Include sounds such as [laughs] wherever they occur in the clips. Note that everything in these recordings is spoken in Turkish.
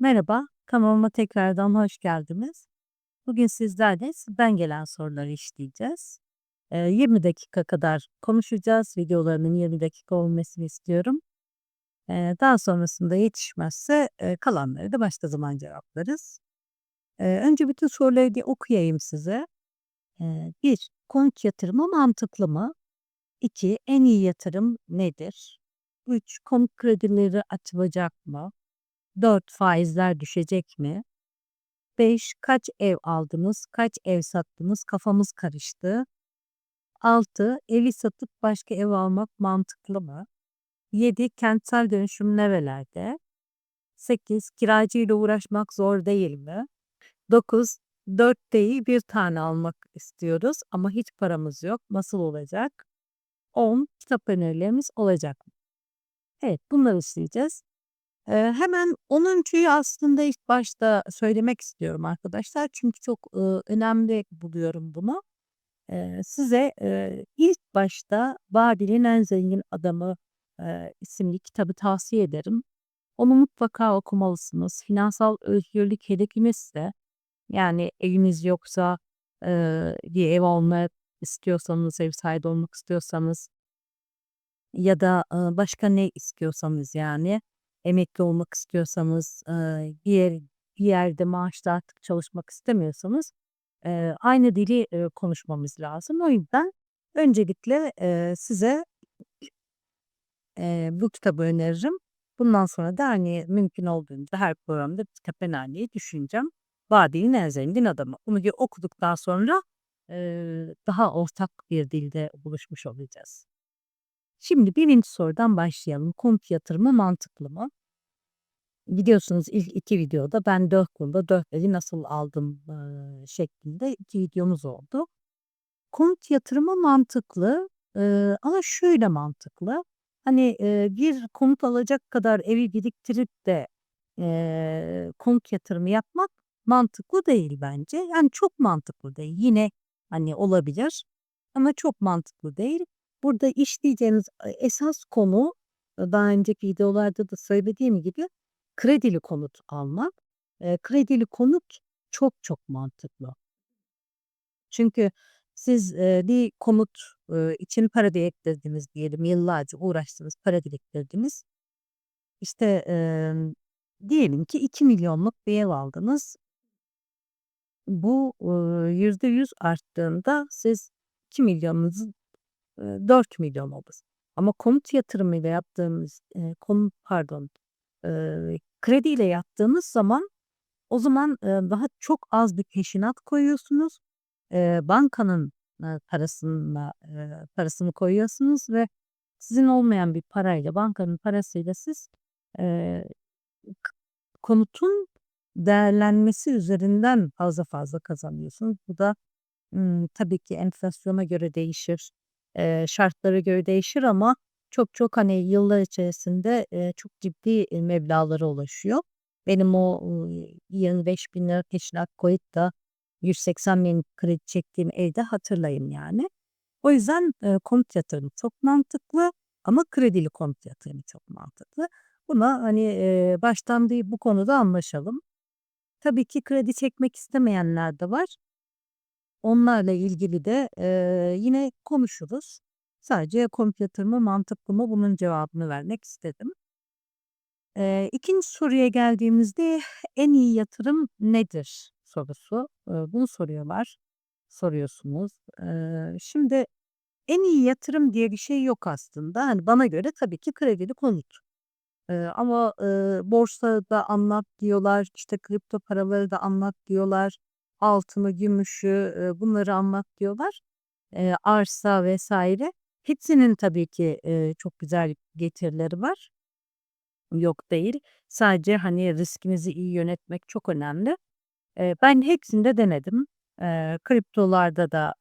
Merhaba, kanalıma tekrardan hoş geldiniz. Bugün sizlerle sizden gelen soruları işleyeceğiz. Eee, 20 dakika kadar konuşacağız. Videolarının 20 dakika olmasını istiyorum. Daha sonrasında yetişmezse eee, kalanları da başka zaman cevaplarız. Önce bütün soruları bir okuyayım size. Eee 1. Konut yatırımı mantıklı mı? 2. En iyi yatırım nedir? 3. Konut kredileri açılacak mı? 4. Faizler düşecek mi? 5. Kaç ev aldınız? Kaç ev sattınız? Kafamız karıştı. 6. Evi satıp başka ev almak mantıklı mı? 7. Kentsel dönüşüm nerelerde? 8. Kiracıyla uğraşmak zor değil mi? 9. 4 değil bir tane almak istiyoruz ama hiç paramız yok. Nasıl olacak? 10. Kitap önerilerimiz olacak mı? Evet bunları işleyeceğiz. Eee, hemen 10'uncuyu aslında ilk başta söylemek istiyorum arkadaşlar. Çünkü çok, ııı, önemli buluyorum bunu. Eee, size, eee, ilk başta "Babil'in en zengin adamı" eee, isimli kitabı tavsiye ederim. Onu mutlaka okumalısınız. Finansal özgürlük hedefinizse, yani eviniz yoksa, eee, bir ev almak istiyorsanız, ev sahibi olmak istiyorsanız ya da, ııı, başka ne istiyorsanız yani, emekli olmak istiyorsanız, eee, bir yer bir yerde maaşlı artık çalışmak istemiyorsanız, aynı dili, konuşmamız lazım. O yüzden öncelikle, eee, size bu kitabı öneririm. Bundan sonra da, hani, mümkün olduğunca her programda bir kitap önermeyi düşüneceğim. Babil'in en zengin adamı. Bunu okuduktan sonra, daha ortak bir dilde buluşmuş olacağız. Şimdi 1'inci sorudan başlayalım. Konut yatırımı mantıklı mı? Biliyorsunuz ilk 2 videoda ben 4 yılda 4 evi nasıl aldım, şeklinde 2 videomuz oldu. Konut yatırımı mantıklı, ama şöyle mantıklı. Hani, bir konut alacak kadar evi biriktirip de, konut yatırımı yapmak mantıklı değil bence. Yani çok mantıklı değil. Yine, hani, olabilir ama çok mantıklı değil. Burada işleyeceğiniz e, esas konu e, daha önceki videolarda da söylediğim gibi kredili konut almak. E, kredili konut çok çok mantıklı. Çünkü siz e, bir komut için para biriktirdiniz diyelim yıllarca uğraştınız para biriktirdiniz. İşte diyelim ki 2 milyonluk bir ev aldınız. Bu yüzde yüz arttığında siz 2 milyonunuzu 4 milyon olur. Ama konut yatırımıyla yaptığımız, e, konut pardon, e, krediyle yaptığınız zaman o zaman e, daha çok az bir peşinat koyuyorsunuz. E, bankanın e, parasına e, parasını koyuyorsunuz ve sizin olmayan bir parayla, bankanın parasıyla siz e, konutun değerlenmesi üzerinden fazla fazla kazanıyorsunuz. Bu da ım, tabii ki enflasyona göre değişir eee, şartlara göre değişir ama çok çok, hani, yıllar içerisinde, eee, çok ciddi, eee, ulaşıyor. Benim o, ııı, ₺25.000 peşinat koyup da %180.000 kredi çektiğim evde hatırlayın yani. O yüzden, eee, konut yatırımı çok mantıklı ama kredili konut yatırımı çok mantıklı. Buna, hani, eee, baştan bir bu konuda anlaşalım. Tabii ki kredi çekmek istemeyenler de var. Onlarla ilgili de, eee, yine konuşuruz. Sadece konut yatırımı mantıklı mı bunun cevabını vermek istedim. Eee, 2'nci soruya geldiğimizde en iyi yatırım nedir sorusu. Eee, bunu soruyorlar, soruyorsunuz. Eee, şimdi en iyi yatırım diye bir şey yok aslında. Hani, bana göre tabii ki kredili konut. Eee, ama, eee, borsada anlat diyorlar, işte, kripto paraları da anlat diyorlar, altını, gümüşü, bunları anlat diyorlar, eee, arsa vs. Hepsinin tabii ki, çok güzel getirileri var. Yok değil. Sadece, hani, riskinizi iyi yönetmek çok önemli. Eee, ben hepsini de denedim. Kriptolarda da,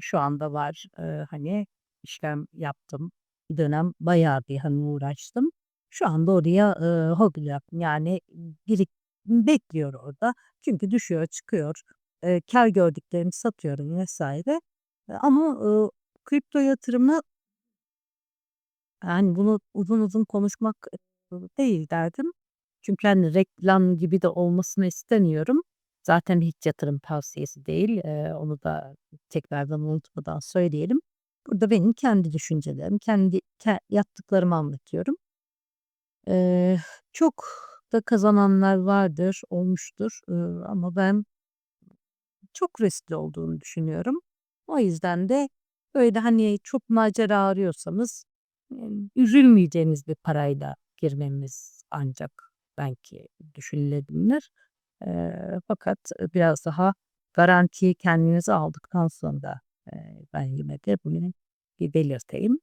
şu anda var. Hani, işlem yaptım. Bir dönem bayağı bir, hani, uğraştım. Şu anda oraya, eee, hodl yaptım. Yani, birik bekliyor orada. Çünkü düşüyor, çıkıyor. Eee, kâr gördüklerimi satıyorum. Eee, ama, ııı, kripto yatırımı yani, bunu uzun uzun konuşmak, değil derdim. Çünkü, hani, reklam gibi de olmasını istemiyorum. Zaten hiç yatırım tavsiyesi değil. Eee, onu da tekrardan unutmadan söyleyelim. Burada benim kendi düşüncelerim, kendi ke yaptıklarımı anlatıyorum. Eee, çok da kazananlar vardır, olmuştur, ama ben çok riskli olduğunu düşünüyorum. O yüzden de, böyle, hani, çok macera arıyorsanız, üzülmeyeceğiniz bir parayla girmemiz ancak belki düşünülebilir. Fakat, biraz daha garantiyi kendinize aldıktan sonra, ben yine de bunu belirteyim.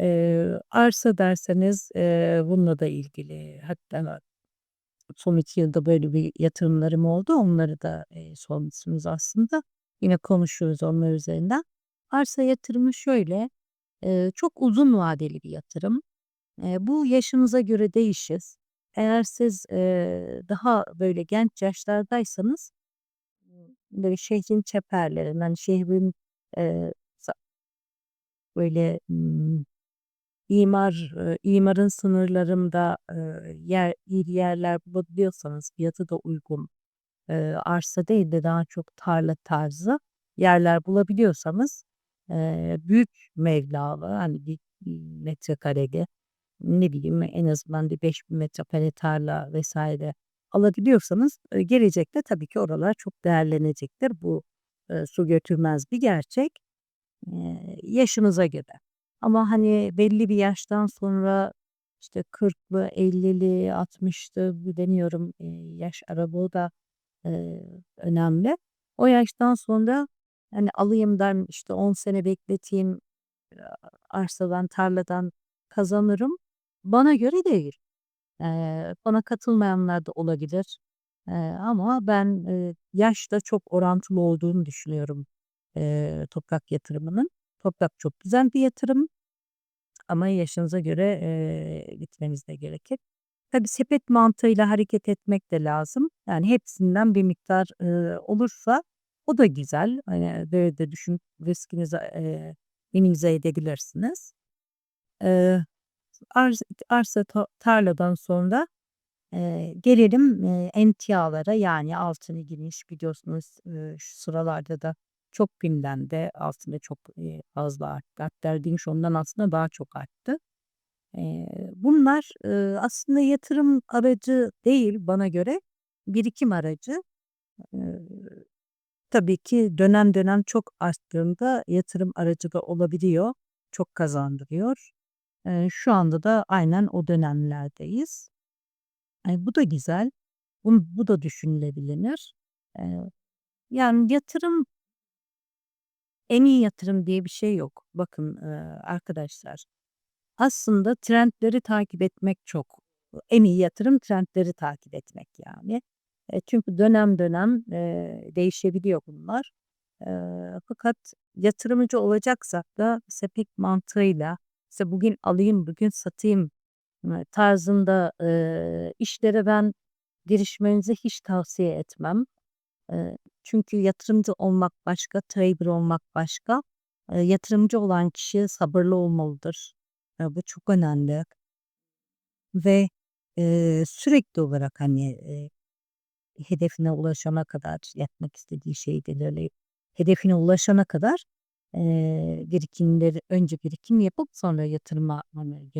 Eee, arsa derseniz, eee, bununla da ilgili hatta son 2 yılda böyle bir yatırımlarım oldu. Onları da, eee, sormuşsunuz aslında. Yine konuşuruz onlar üzerinden. Arsa yatırımı şöyle, eee, çok uzun vadeli bir yatırım. Eee, bu yaşınıza göre değişir. Eğer siz, eee, daha böyle genç yaşlardaysanız, böyle şehrin çeperlerinde, hani, şehrin, eee, böyle, imar, ııı, imarın sınırlarında, eee, yer iyi yerler bulabiliyorsanız, fiyatı da uygun, eee, arsa değil de daha çok tarla tarzı yerler bulabiliyorsanız, eee, büyük meblağlı, hani, bir, iii, metrekareli, ne bileyim, en azından bir 5.000 metrekare tarla vs. alabiliyorsanız, eee, gelecekte tabii ki oralar çok değerlenecektir. Bu, eee, su götürmez bir gerçek, eee, yaşınıza göre. Ama, hani, belli bir yaştan sonra, işte, 40'lı, 50'li, 60'lı bilemiyorum, eee, yaş aralığı da, eee, önemli. O yaştan sonra, hani, alayım ben, işte, 10 sene bekleteyim, arsadan, tarladan kazanırım. Bana göre değil. Eee, bana katılmayanlar da olabilir, eee, ama ben, eee, yaşla çok orantılı olduğunu düşünüyorum, eee, toprak yatırımının. Toprak çok güzel bir yatırım ama yaşınıza göre, eee, gitmeniz de gerekir. Tabii sepet mantığıyla hareket etmek de lazım. Yani hepsinden bir miktar, ııı, olursa o da güzel. Hani, böyle de düşünüp riskinizi, eee, minimize edebilirsiniz. Arz arsa ta tarladan sonra, eee, gelelim, eee, emtialara yani altını geniş biliyorsunuz, ııı, şu sıralarda da çok gündemde. Altını çok, fazla arttı. Hatta geniş ondan aslında daha çok arttı. Bunlar, aslında yatırım aracı değil bana göre, birikim aracı. Tabii ki dönem dönem çok arttığında yatırım aracı da olabiliyor. Çok kazandırıyor. Eee, şu anda da aynen o dönemlerdeyiz. Bu da güzel. Bu da düşünülebilir. Yani yatırım en iyi yatırım diye bir şey yok. Bakın, arkadaşlar, aslında trendleri takip etmek çok en iyi yatırım trendleri takip etmek yani. Eee, çünkü dönem dönem, değişebiliyor bunlar. Fakat yatırımcı olacaksak da sepet mantığıyla, işte, bugün alayım, bugün satayım, ııı, tarzında, işlere ben girişmenizi hiç tavsiye etmem. Çünkü yatırımcı olmak başka, trader olmak başka. Yatırımcı olan kişi sabırlı olmalıdır. Bu çok önemli. Ve, sürekli olarak, hani, hedefine ulaşana kadar, yapmak istediği şeyi belirleyip hedefine ulaşana kadar, eee, birikimleri önce birikim yapıp sonra yatırıma, hani,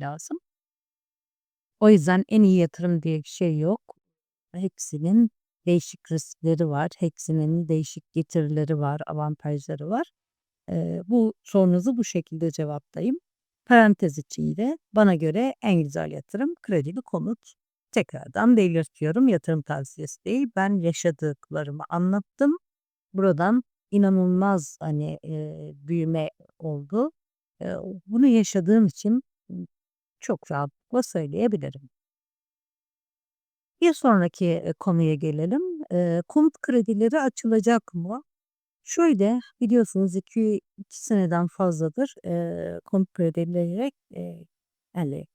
lazım. O yüzden en iyi yatırım diye bir şey yok. Hepsinin değişik riskleri var. Hepsinin değişik getirileri var, avantajları var. Eee, bu sorunuzu bu şekilde cevaplayayım. Parantez içinde bana göre en güzel yatırım kredili konut. Tekrardan belirtiyorum, yatırım tavsiyesi değil. Ben yaşadıklarımı anlattım. Buradan inanılmaz, hani, eee, büyüme oldu. Eee, bunu yaşadığım için, çok rahatlıkla söyleyebilirim. Bir sonraki, konuya gelelim. Eee, konut kredileri açılacak mı? Şöyle, biliyorsunuz 2 2 seneden fazladır, eee, konut kredileri, eee, hani,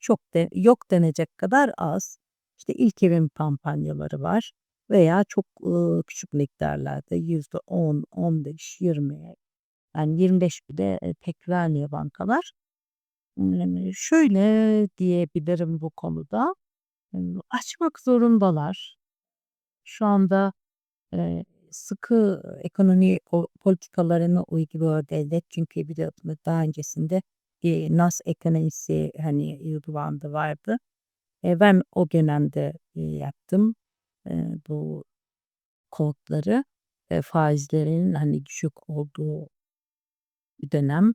çok de yok denecek kadar az. İşte, ilk evin kampanyaları var veya çok, ııı, küçük miktarlarda %10, 15, 20 yani 25 bile, eee, pek vermiyor bankalar. Şöyle diyebilirim bu konuda, açmak zorundalar. Şu anda, sıkı ekonomi po politikalarını uyguluyor devlet. Çünkü biliyorsunuz daha öncesinde bir Nas ekonomisi, hani, uygulandı, vardı. Eee, ben o dönemde, eee, yaptım, eee, bu konutları, eee, faizlerin, hani, düşük olduğu dönem.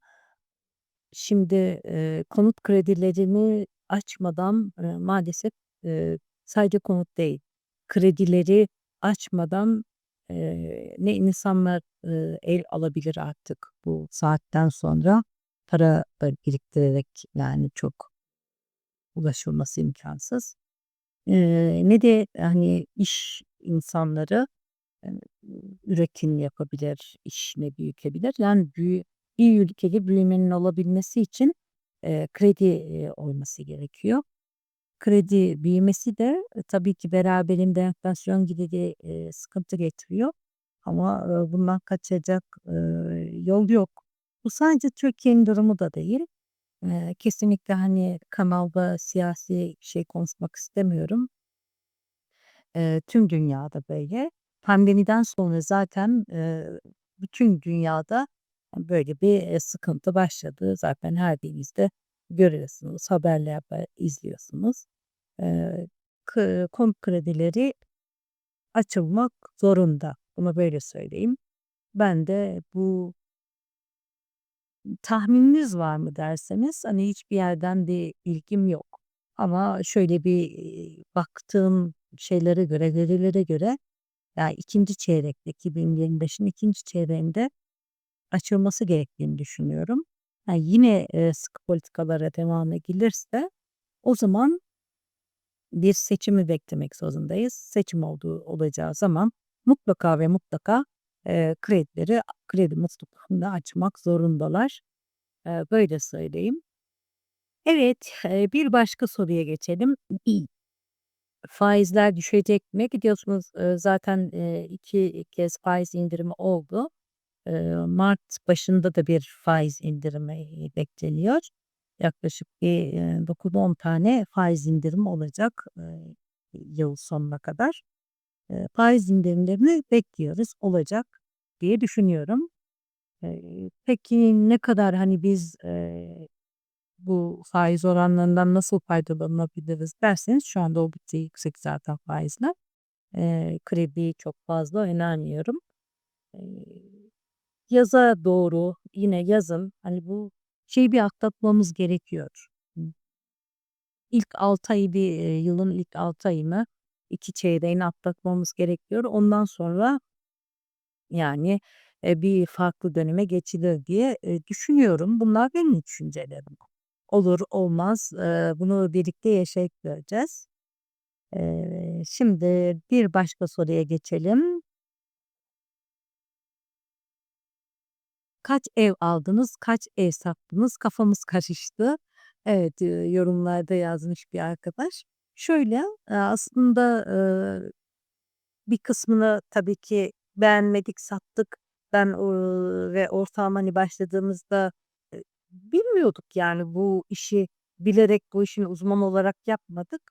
Şimdi, eee, konut kredilerini açmadan, eee, maalesef, eee, sadece konut değil, kredileri açmadan, eee, ne insanlar, eee, ev alabilir artık bu saatten sonra. Para biriktirerek, yani, çok ulaşılması imkânsız. Eee, ne de, hani, iş insanları, üretim yapabilir, işini büyütebilir. Yani, büyü bir ülkede büyümenin olabilmesi için, eee, kredi, eee, olması gerekiyor. Kredi büyümesi de, e, tabii ki beraberinde enflasyon gibi eee, sıkıntı getiriyor ama, eee, bundan kaçacak, eee, yol yok. Bu sadece Türkiye'nin durumu da değil. Eee, kesinlikle, hani, kanalda siyasi şey konuşmak istemiyorum. Tüm dünyada böyle. Pandemiden sonra zaten, bütün dünyada böyle bir, sıkıntı başladı. Zaten her birinizde görüyorsunuz, haberlerde izliyorsunuz. Konut kredileri açılmak zorunda. Bunu böyle söyleyeyim. Ben de bu tahmininiz var mı derseniz, hani, hiçbir yerden bir bilgim yok ama şöyle bir, baktığım şeylere göre, verilere göre, ya, 2'nci çeyrekte, 2025'in 2'nci çeyreğinde açılması gerektiğini düşünüyorum. Ha, yine, sıkı politikalara devam edilirse o zaman bir seçimi beklemek zorundayız. Seçim olduğu olacağı zaman mutlaka ve mutlaka, eee, kredileri kredi musluklarını açmak zorundalar. Eee, böyle söyleyeyim. Evet, eee, bir başka soruya geçelim. [clears throat] Faizler düşecek mi? Biliyorsunuz, eee, zaten, eee, 2 kez faiz indirimi oldu. Eee, mart başında da bir faiz indirimi, bekleniyor. Yaklaşık bir, eee, 9-10 tane faiz indirimi olacak, yıl sonuna kadar. Faiz indirimlerini bekliyoruz, olacak diye düşünüyorum. Peki ne kadar, hani, biz, bu faiz oranlarından nasıl faydalanabiliriz derseniz şu anda oldukça yüksek zaten faizler. Krediyi çok fazla önermiyorum. Eee, yaza doğru, yine yazın, hani, bu şeyi bir atlatmamız gerekiyor. İlk 6 ayı bir, yılın ilk 6 ayını, 2 çeyreğini atlatmamız gerekiyor. Ondan sonra yani, eee, bir farklı döneme geçilir diye, eee, düşünüyorum. Bunlar benim düşüncelerim. Olur, olmaz, eee, bunu birlikte yaşayıp göreceğiz. Şimdi bir başka soruya geçelim. Kaç ev aldınız, kaç ev sattınız? Kafamız [laughs] karıştı. Evet, yorumlarda yazmış bir arkadaş. Şöyle, aslında, bir kısmını tabii ki beğenmedik, sattık. Ben, ve ortağım, hani, başladığımızda, bilmiyorduk yani bu işi bilerek bu işin uzmanı olarak yapmadık.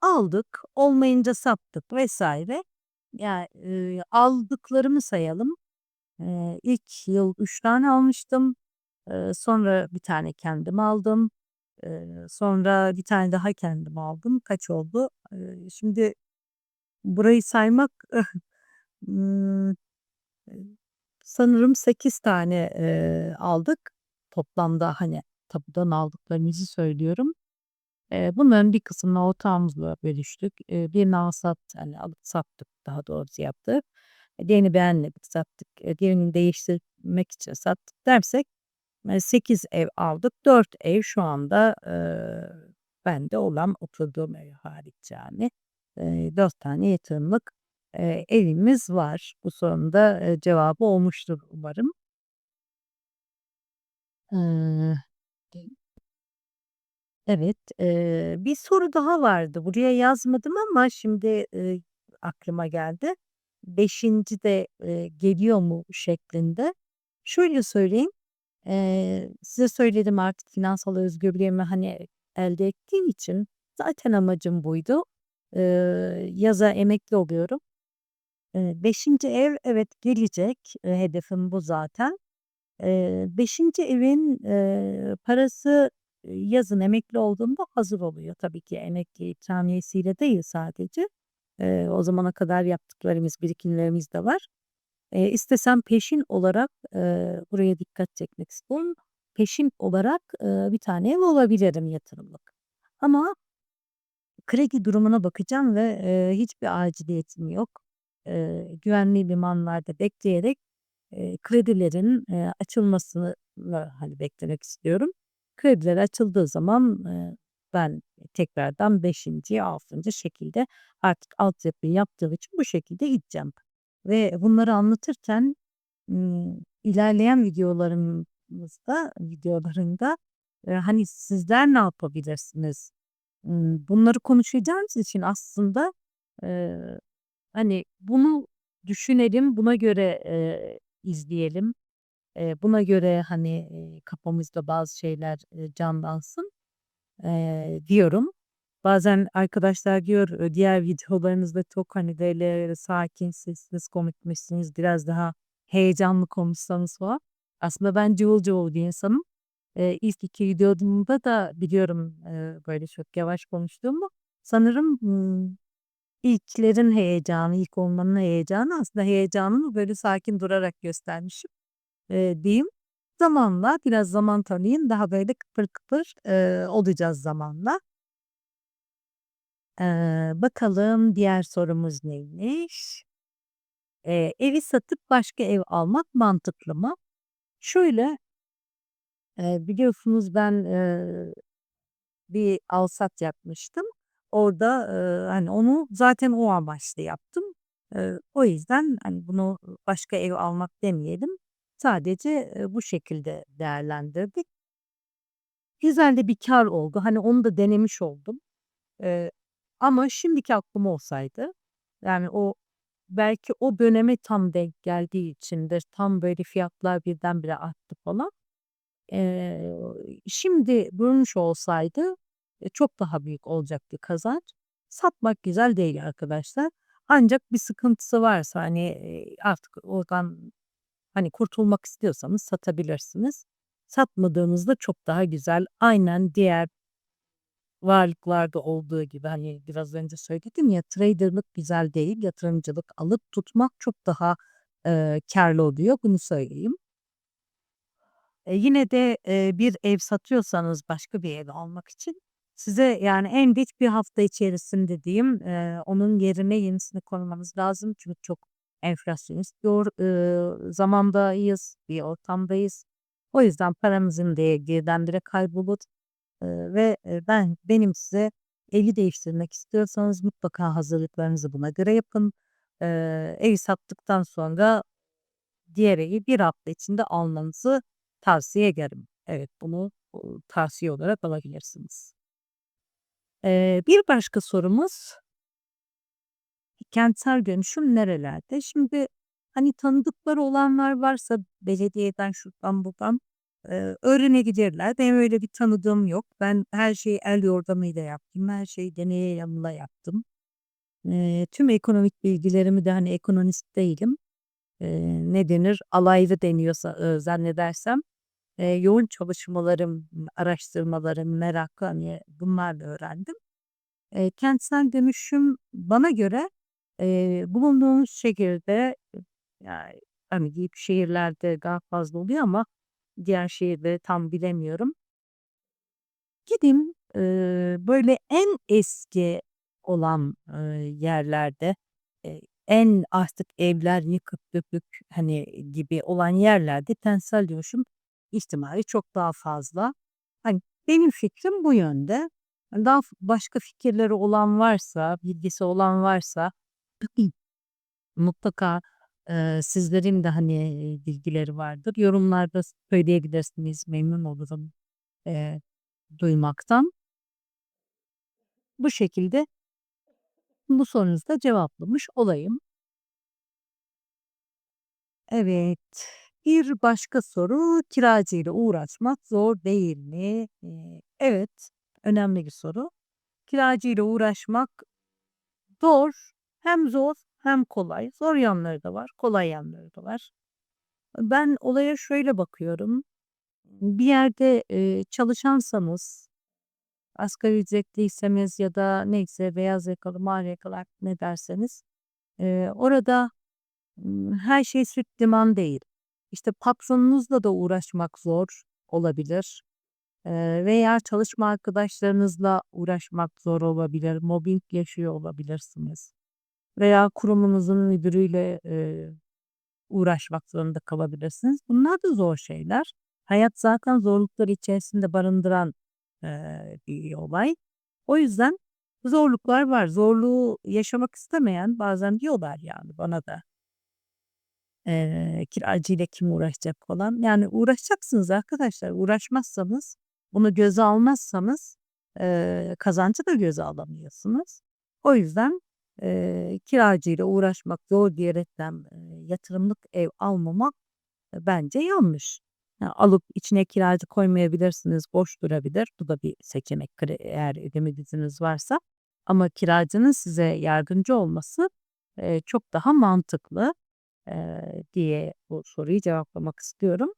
Aldık, olmayınca sattık vs. Ya, eee, aldıklarımı sayalım. Eee, ilk yıl 3 tane almıştım. Eee, sonra 1 tane kendim aldım. Eee, sonra 1 tane daha kendim aldım. Kaç oldu? Eee, şimdi burayı saymak, [laughs] sanırım 8 tane, eee, aldık. Toplamda, hani, tapudan aldıklarımızı söylüyorum. Eee, bunların bir kısmını ortağımızla bölüştük. Eee, birini alsat hani, alıp sattık daha doğrusu yaptık. E, diğerini beğenmedik, sattık. Eee, diğerini değiştirmek için sattık dersek, eee, 8 ev aldık. 4 ev şu anda, eee, bende olan, oturduğum ev hariç yani. Eee, 4 tane yatırımlık, eee, evimiz var. Bu sorunun da, eee, cevabı olmuştur umarım. Evet, eee, bir soru daha vardı. Buraya yazmadım ama şimdi, eee, aklıma geldi. 5'inci de, eee, geliyor mu şeklinde. Şöyle söyleyeyim, Eee, size söyledim artık finansal özgürlüğümü, hani, elde ettiğim için zaten amacım buydu. Eee, yaza emekli oluyorum. Eee, 5'inci ev evet gelecek. Eee, hedefim bu zaten. Eee, 5'inci evin, eee, parası, yazın emekli olduğumda hazır oluyor. Tabii ki emekli ikramiyesiyle değil sadece. Eee, o zamana kadar yaptıklarımız, birikimlerimiz de var. Eee, istesem peşin olarak, eee, buraya dikkat çekmek istiyorum. Peşin olarak, eee, bir tane ev alabilirim yatırımlık. Ama kredi durumuna bakacağım ve, eee, hiçbir aciliyetim yok. Eee, güvenli limanlarda bekleyerek, eee, kredilerin, eee, açılmasını, hani, beklemek istiyorum. Krediler açıldığı zaman, ben tekrardan 5'inci, 6'ncı şekilde artık altyapıyı yaptığım için bu şekilde gideceğim. Ve bunları anlatırken, ilerleyen videolarımızda videolarımda, eee, hani, sizler ne yapabilirsiniz? Bunları konuşacağımız için aslında, eee, hani, bunu düşünelim, buna göre, eee, izleyelim. Buna göre, hani, kafamızda bazı şeyler, canlansın, eee, diyorum. Bazen arkadaşlar diyor, diğer videolarınızda çok, hani, böyle sakin, sessiz komikmişsiniz, biraz daha heyecanlı konuşsanız falan. Aslında ben cıvıl cıvıl bir insanım. Eee, ilk 2 videomda da biliyorum, eee, böyle çok yavaş konuştuğumu. Sanırım, ilklerin heyecanı, ilk olmanın heyecanı aslında heyecanımı böyle sakin durarak göstermişim, eee, diyeyim. Zamanla, biraz zaman tanıyın, daha böyle kıpır kıpır, eee, olacağız zamanla. Eee, bakalım diğer sorumuz neymiş? Eee, evi satıp başka ev almak mantıklı mı? Şöyle Eee, biliyorsunuz ben, eee, bir alsat yapmıştım. Orada, eee, hani, onu zaten o amaçla yaptım. Eee, o yüzden, hani, bunu başka ev almak demeyelim. Sadece, bu şekilde değerlendirdik. Güzel de bir kâr oldu. Hani, onu da denemiş oldum. Eee, ama şimdiki aklım olsaydı, yani, o belki o döneme tam denk geldiği içindir, tam böyle fiyatlar birdenbire arttı falan. Eee, şimdi durmuş olsaydı, eee, çok daha büyük olacaktı kazanç. Satmak güzel değil arkadaşlar. Ancak bir sıkıntısı varsa, hani, artık oradan, hani, kurtulmak istiyorsanız satabilirsiniz. Satmadığınızda çok daha güzel. Aynen diğer varlıklarda olduğu gibi, hani, biraz önce söyledim ya, trader'lık güzel değil, yatırımcılık alıp tutmak çok daha, eee, kârlı oluyor, bunu söyleyeyim. Eee, yine de, eee, bir ev satıyorsanız başka bir ev almak için size, yani, en geç bir hafta içerisinde diyeyim, eee, onun yerine yenisini koymanız lazım. Çünkü çok enflasyonist bir ııı, zamandayız, bir ortamdayız. O yüzden paranızın değeri birdenbire kaybolur, eee, ve, ben benim size evi değiştirmek istiyorsanız mutlaka hazırlıklarınızı buna göre yapın. Eee, evi sattıktan sonra diğer evi bir hafta içinde almanızı tavsiye ederim. Evet, bunu, tavsiye olarak alabilirsiniz. Eee, bir başka sorumuz kentsel dönüşüm nerelerde? Şimdi, hani, tanıdıkları olanlar varsa belediyeden, şuradan buradan, eee, öğrenebilirler. Benim öyle bir tanıdığım yok. Ben her şeyi el yordamıyla yaptım. Her şeyi deneye yanıla yaptım. Eee, tüm ekonomik bilgilerimi de, hani, ekonomist değilim. Eee, ne denir, alaylı deniyorsa, ııı, zannedersem, eee, yoğun çalışmalarım, araştırmalarım, merakı, hani, bunlarla öğrendim. Eee, kentsel dönüşüm bana göre, eee, bulunduğumuz şehirde, yani, hani, büyük şehirlerde daha fazla oluyor ama diğer şehirleri tam bilemiyorum. Gidin, eee, böyle en eski olan, eee, yerlerde, eee, en artık evler yıkık dökük, hani, gibi olan yerlerde kentsel dönüşüm ihtimali çok daha fazla. Hani, benim fikrim bu yönde. Daha başka fikirleri olan varsa, bilgisi olan varsa mutlaka, eee, sizlerin de, hani, bilgileri vardır. Yorumlarda söyleyebilirsiniz, memnun olurum, eee, duymaktan. Bu şekilde bu sorunuzu da cevaplamış olayım. Evet. Bir başka soru, kiracıyla uğraşmak zor değil mi? Evet, önemli bir soru. Kiracıyla uğraşmak zor. Hem zor hem kolay. Zor yanları da var, kolay yanları da var. Ben olaya şöyle bakıyorum. Bir yerde, eee, çalışansanız, asgari ücretliyseniz ya da neyse beyaz yakalı, mavi yakalı ne derseniz, eee, orada, her şey süt liman değil. İşte, patronunuzla da uğraşmak zor olabilir, eee, veya çalışma arkadaşlarınızla uğraşmak zor olabilir, mobbing yaşıyor olabilirsiniz veya kurumunuzun müdürüyle, eee, uğraşmak zorunda kalabilirsiniz. Bunlar da zor şeyler. Hayat zaten zorluklar içerisinde barındıran, eee, bir olay. O yüzden zorluklar var. Zorluğu yaşamak istemeyen bazen diyorlar yani bana da. Eee, kiracıyla kim uğraşacak falan. Yani uğraşacaksınız arkadaşlar. Uğraşmazsanız, bunu göze almazsanız, eee, kazancı da göze alamıyorsunuz. O yüzden, eee, kiracıyla uğraşmak zor diyerekten, eee, yatırımlık ev almamak, eee, bence yanlış. Ha, alıp içine kiracı koymayabilirsiniz, boş durabilir. Bu da bir seçenek eğer ödeme varsa ama kiracının size yardımcı olması, eee, çok daha mantıklı eee, diye bu soruyu cevaplamak istiyorum.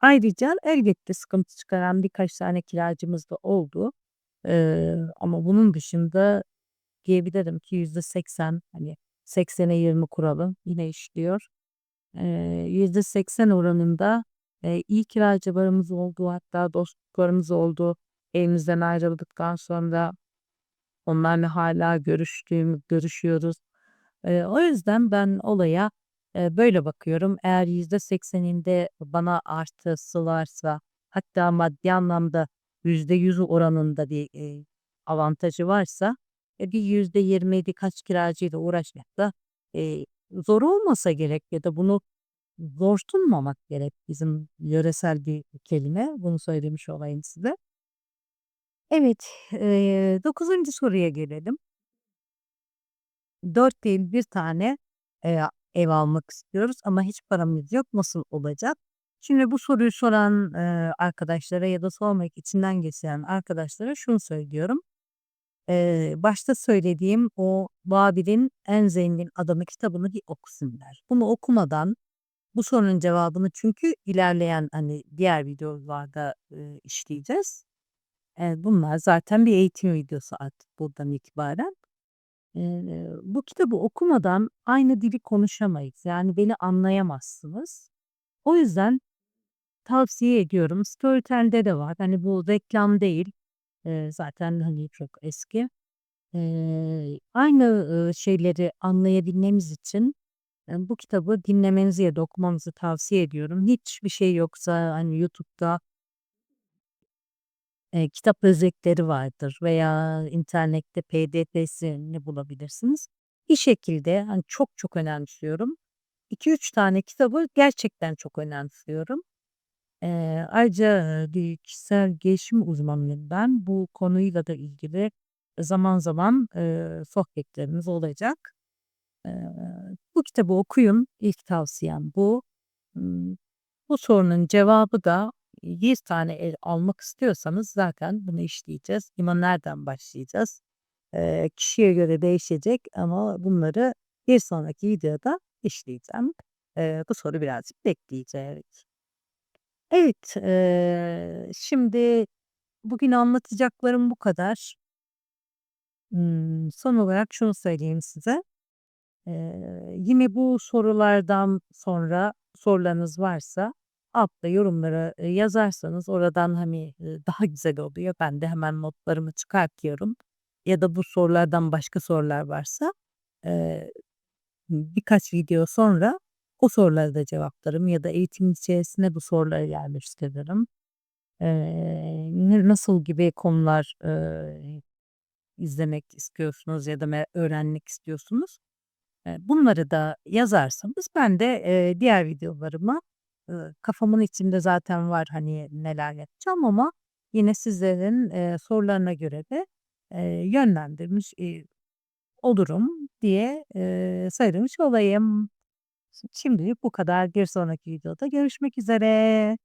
Ayrıca elbette sıkıntı çıkaran birkaç tane kiracımız da oldu. Eee, ama bunun dışında diyebilirim ki %80 hani 80'e 20 kuralı yine işliyor. Eee, %80 oranında, eee, iyi kiracılarımız oldu hatta dostluklarımız oldu. Evimizden ayrıldıktan sonra onlarla hala görüştüğüm görüşüyoruz. Eee, o yüzden ben olaya Eee, böyle bakıyorum. Eğer %80'inde bana artısı varsa hatta maddi anlamda %100 oranında bir, eee, avantajı varsa, e, bir %20 birkaç kiracıyla uğraşmak da, eee, zor olmasa gerek ya da bunu zor tutmamak gerek. Bizim yöresel bir kelime. Bunu söylemiş olayım size. Evet, eee, 9. soruya gelelim. 4 değil bir tane, eee, ev almak istiyoruz ama hiç paramız yok. Nasıl olacak? Şimdi bu soruyu soran, eee, arkadaşlara ya da sormak içinden geçiren arkadaşlara şunu söylüyorum. Eee, başta söylediğim o Babil'in En Zengin Adamı kitabını bir okusunlar. Bunu okumadan bu sorunun cevabını çünkü ilerleyen, hani, diğer videolarda, eee, işleyeceğiz. Eee, bunlar zaten bir eğitim videosu artık buradan itibaren. Eee, bu kitabı okumadan aynı dili konuşamayız. Yani beni anlayamazsınız. O yüzden tavsiye ediyorum. Storytel'de de var. Hani bu reklam değil. Zaten hani çok eski. Aynı, ııı, şeyleri anlayabilmemiz için, bu kitabı dinlemenizi ya da okumanızı tavsiye ediyorum. Hiçbir şey yoksa hani YouTube'da Eee, kitap özetleri vardır veya internette PDF'sini bulabilirsiniz. Bir şekilde, hani, çok çok önemsiyorum. 2-3 tane kitabı gerçekten çok önemsiyorum. Eee, ayrıca, eee, kişisel gelişim uzmanıyım ben. Bu konuyla da ilgili zaman zaman, eee, sohbetlerimiz olacak. Eee, bu kitabı okuyun. İlk tavsiyem bu. Bu sorunun cevabı da 100 tane ev almak istiyorsanız zaten bunu işleyeceğiz. Ama nereden başlayacağız? Eee, kişiye göre değişecek ama bunları bir sonraki videoda işleyeceğim. Eee, bu soru birazcık bekleyecek. Evet, eee, şimdi bugün anlatacaklarım bu kadar. Imm, son olarak şunu söyleyeyim size. Eee, yine bu sorulardan sonra sorularınız varsa altta yorumlara, yazarsanız oradan, hani, daha güzel oluyor. Ben de hemen notlarımı çıkartıyorum ya da bu sorulardan başka sorular varsa, eee, birkaç video sonra o sorulara da cevaplarım ya da eğitimin içerisine bu soruları yerleştiririm. Ne nasıl gibi konular, eee, izlemek istiyorsunuz ya da me öğrenmek istiyorsunuz? Eee, bunları da yazarsanız ben de, eee, diğer videolarıma, ııı, kafamın içinde zaten var, hani, neler yapacağım ama yine sizlerin, eee, sorularına göre de, eee, yönlendirmiş, eee, olurum diye, eee, söylemiş olayım. Şimdilik bu kadar. Bir sonraki videoda görüşmek üzere.